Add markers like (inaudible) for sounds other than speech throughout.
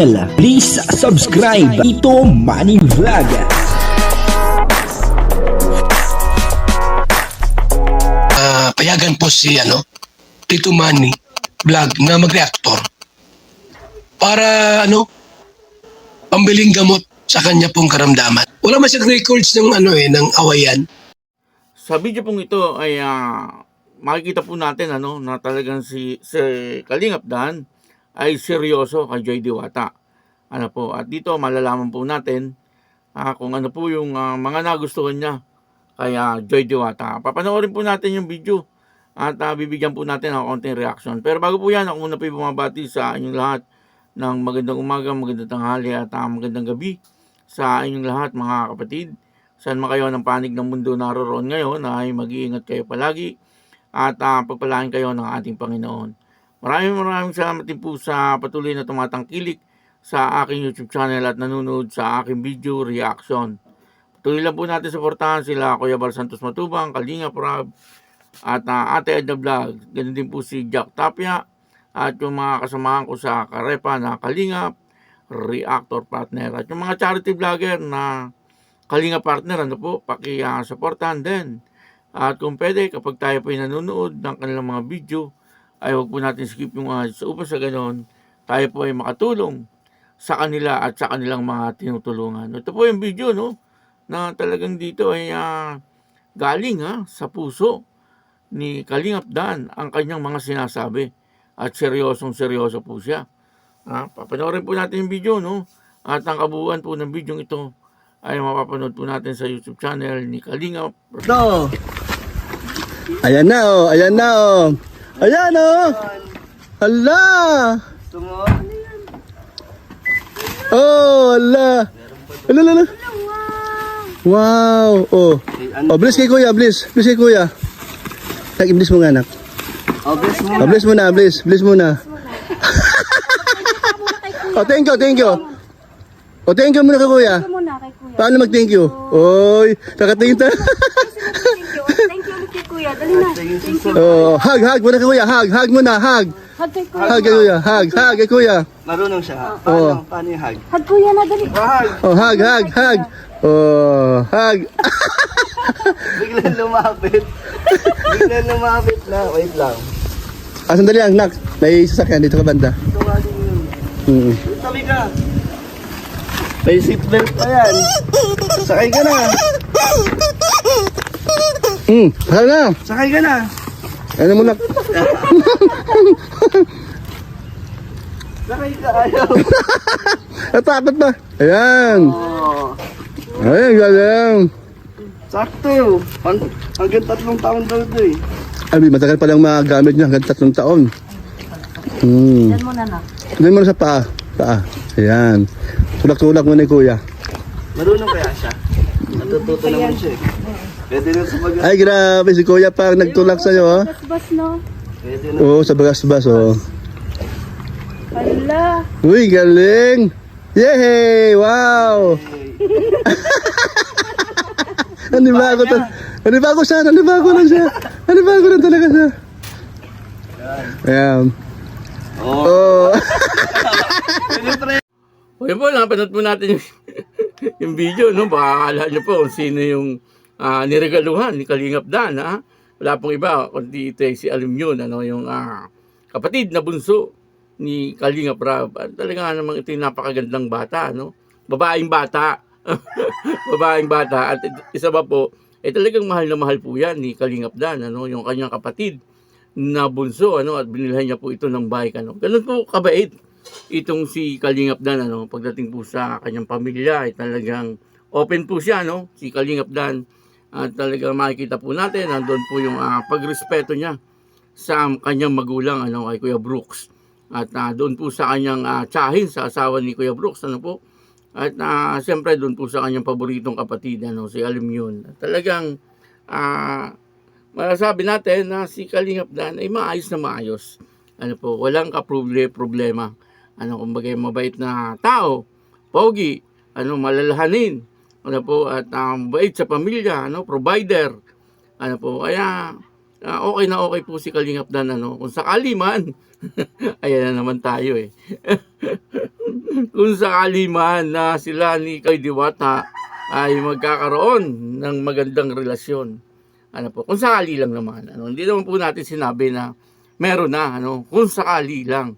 Please subscribe Ito Money Vlog. Ah, payagan po si ano, Tito Manny vlog na mag-reactor para ano, pambiling gamot sa kanya pong karamdaman. Wala man siyang records ng ano eh, ng awayan. Sa video pong ito ay ah, makikita po natin ano na talagang si, si Kalingap Dan ay seryoso kay Joy Diwata. Ano po, at dito malalaman po natin ah, kung ano po yung ah, mga nagustuhan niya kay ah, Joy Diwata. Papanoorin po natin yung video at ah, bibigyan po natin ng konting reaction. Pero bago po yan, ako muna po bumabati sa inyong lahat ng magandang umaga, magandang tanghali at ah, magandang gabi sa inyong lahat mga kapatid. Saan man kayo ng panig ng mundo naroon ngayon ay mag-iingat kayo palagi at uh, pagpalain kayo ng ating Panginoon. Maraming maraming salamat din po sa patuloy na tumatangkilik sa aking YouTube channel at nanonood sa aking video reaction. Patuloy lang po natin suportahan sila Kuya Bal Santos Matubang, Kalinga Prab, at uh, Ate Edna Vlog. Ganun din po si Jack Tapia at yung mga kasamahan ko sa Karepa na Kalingap, Reactor Partner at yung mga charity vlogger na Kalinga Partner, ano po, paki-supportan din. At kung pwede, kapag tayo po nanonood ng kanilang mga video, ay huwag po natin skip yung ads upang sa ganon, tayo po ay makatulong sa kanila at sa kanilang mga tinutulungan. Ito po yung video, no? Na talagang dito ay ah, galing ha, sa puso ni Kalingap Dan ang kanyang mga sinasabi. At seryosong seryoso po siya. Ha? Papanoorin po natin yung video, no? At ang kabuuan po ng video ito ay mapapanood po natin sa YouTube channel ni Kalingap Ito. Ayan na oh, ayan na oh. Ayan oh. Hala. Oh, hala. Hala, hala. Wow. Oh. Oh, bless kay kuya, bless. Bless kay kuya. Tak, bless mo nga anak. Oh, bless mo na, bless. Bless mo na. (laughs) oh, thank you, thank you. Oh, thank you muna kay kuya. muna kay kuya. Paano mag-thank you? Oy, kakatingin ta. (laughs) Thank you. Thank you ulit kay kuya. Dali na. Thank you. oh, hug, hug muna kay kuya. Hug, hug muna, hug. Hug kay kuya. Hug kay kuya, hug, hug kay kuya. Marunong siya. Oo. Paano? Paano yung hug? Hug kuya na dali. Oh, hug, hug, hug. Oh, hug. Biglang lumapit. Biglang lumapit na. Wait lang. Ah, sandali lang, nak. May sasakyan dito ka banda. Tumagin yun. Hmm. Tabi ka. May seatbelt pa yan. Sakay ka na. Hmm, sakay na. Sakay ka na. Ano mo, nak? Sakay ka. Ayaw. (laughs) Natakot ba? Ayan. Oh. Ayan, galing. Sakto. Hang, hanggang tatlong taon daw ito eh. Abi, matagal pa lang magamit niya hanggang tatlong taon. Hmm. Yan muna na. Doon mo na sa paa. Paa. Ayan. Tulak-tulak mo na kuya. Marunong kaya siya? Natututo naman siya eh. Pwede na sa mag- Ay, grabe. Si kuya pa ang nagtulak sa'yo, oh. Bas bas no. Pwede na. Oo, sa bagas-bas, oh. Hala. Uy, galing! Yay! Wow! (laughs) Nanibago to. Nanibago siya, nanibago lang siya. Nanibago lang talaga siya. Ayan. Oo. Oh. O yun po, napanood po natin yung, yung video, no? Baka akala nyo po kung sino yung ah, niregaluhan ni Kalingap Dan, ha? Wala pong iba, kundi ito ay si Alim yun, ano, yung ah, kapatid na bunso ni Kalingap Rab. At talaga namang ito yung napakagandang bata, no? Babaeng bata. (laughs) Babaeng bata. At isa pa po, eh talagang mahal na mahal po yan ni Kalingap Dan, ano? Yung kanyang kapatid na bunso, ano? At binilhan niya po ito ng bike, ano? Ganun po kabait itong si Kalingap Dan ano pagdating po sa kanyang pamilya ay talagang open po siya no si Kalingap Dan at talagang makikita po natin nandoon po yung ah, pagrespeto niya sa kanyang magulang ano kay Kuya Brooks. At ah, doon po sa kanyang ah, tsahin sa asawa ni Kuya Brooks ano po. At uh, siyempre doon po sa kanyang paboritong kapatid ano si Alim yun. Talagang ah masasabi natin na si Kalingap Dan ay maayos na maayos. Ano po walang kaproble problema. Ano kumbaga mabait na tao, pogi, ano malalahanin, ano po at um, bait sa pamilya, ano provider. Ano po kaya ah, okay na okay po si Kalingap Dan ano. Kung sakali man, (laughs) ayan na naman tayo eh. (laughs) Kung sakali man na sila ni Kay Diwata ay magkakaroon ng magandang relasyon. Ano po, kung sakali lang naman. Ano, hindi naman po natin sinabi na meron na, ano, kung sakali lang.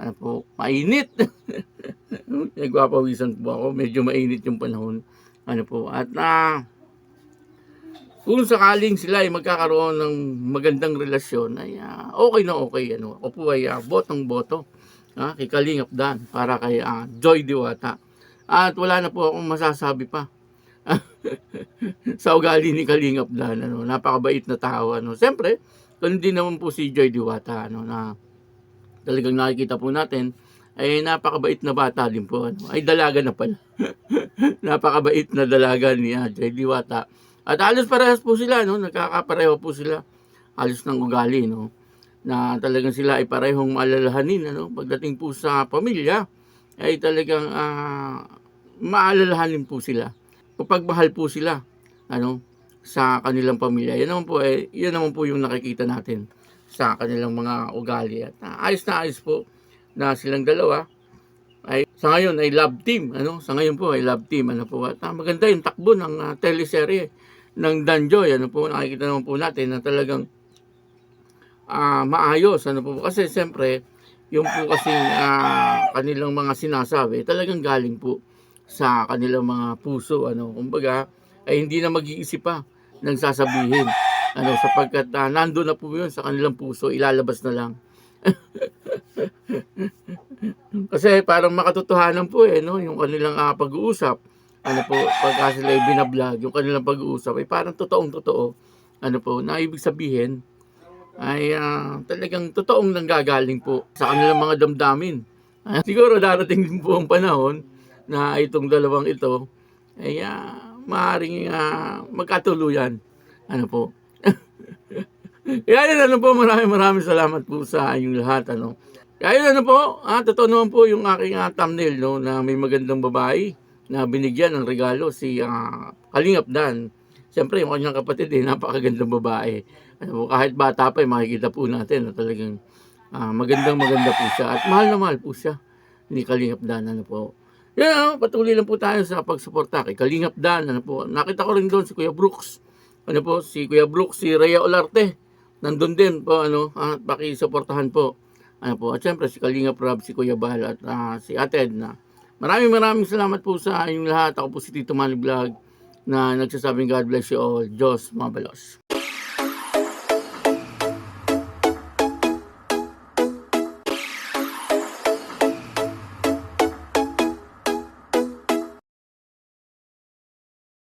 Ano po, mainit. (laughs) Nagpapawisan po ako, medyo mainit yung panahon. Ano po, at ah, kung sakaling sila ay magkakaroon ng magandang relasyon, ay ah, okay na okay. Ano, ako po ay ah, botong boto ah, kay Kalingap Dan para kay ah, Joy Diwata. At wala na po akong masasabi pa (laughs) sa ugali ni Kalingap Dan. Ano, napakabait na tao. Ano. Siyempre, ganun din naman po si Joy Diwata ano, na talagang nakikita po natin ay napakabait na bata din po. Ano. Ay dalaga na pala. (laughs) napakabait na dalaga ni Joy Diwata. At halos parehas po sila, no? Nagkakapareho po sila. Halos ng ugali, no? Na talagang sila ay parehong maalalahanin, ano? Pagdating po sa pamilya, ay talagang ah, maalalahanin po sila. Kapag mahal po sila, ano? Sa kanilang pamilya. Yan naman po, eh, yan naman po yung nakikita natin sa kanilang mga ugali. At ah, ayos na ayos po na silang dalawa ay sa ngayon ay love team ano? Sa ngayon po ay love team ano po? At ah, maganda yung takbo ng ah, teleserye ng Danjoy ano po? Nakikita naman po natin na talagang ah, maayos ano po? Kasi siyempre yung po kasi kanilang mga sinasabi talagang galing po sa kanilang mga puso ano? Kumbaga ay hindi na mag-iisip pa ng sasabihin ano? Sapagkat uh, nandoon na po yun sa kanilang puso ilalabas na lang kasi parang makatotohanan po eh, no? Yung kanilang ah, pag-uusap. Ano po, pagka sila ay binablog, yung kanilang pag-uusap ay parang totoong totoo. Ano po, na ibig sabihin ay ah, talagang totoong nanggagaling po sa kanilang mga damdamin. Ah, siguro darating din po ang panahon na itong dalawang ito ay ah, maaaring ah, magkatuluyan. Ano po. Kaya yun, ano po, maraming maraming salamat po sa inyong lahat. Ano. Kaya yun, ano po, ah, totoo naman po yung aking ah, thumbnail no, na may magandang babae na binigyan ng regalo si ah, Kalingap Dan. Siyempre, yung kanyang kapatid eh, napakagandang babae. Ano po, kahit bata pa, eh, makikita po natin na talagang ah, magandang maganda po siya. At mahal na mahal po siya ni Kalingap Dan. Ano po. Yan, ano, patuloy lang po tayo sa pagsuporta kay Kalingap Dan. Ano po. Nakita ko rin doon si Kuya Brooks. Ano po, si Kuya Brooks, si Rhea Olarte. Nandun din po, ano, ah, pakisuportahan po. Ano po, at syempre si Kalinga Prab, si Kuya Bal, at ah, si Ate Edna. Maraming maraming salamat po sa inyong lahat. Ako po si Tito Manny Vlog na nagsasabing God bless you all. Diyos mabalos.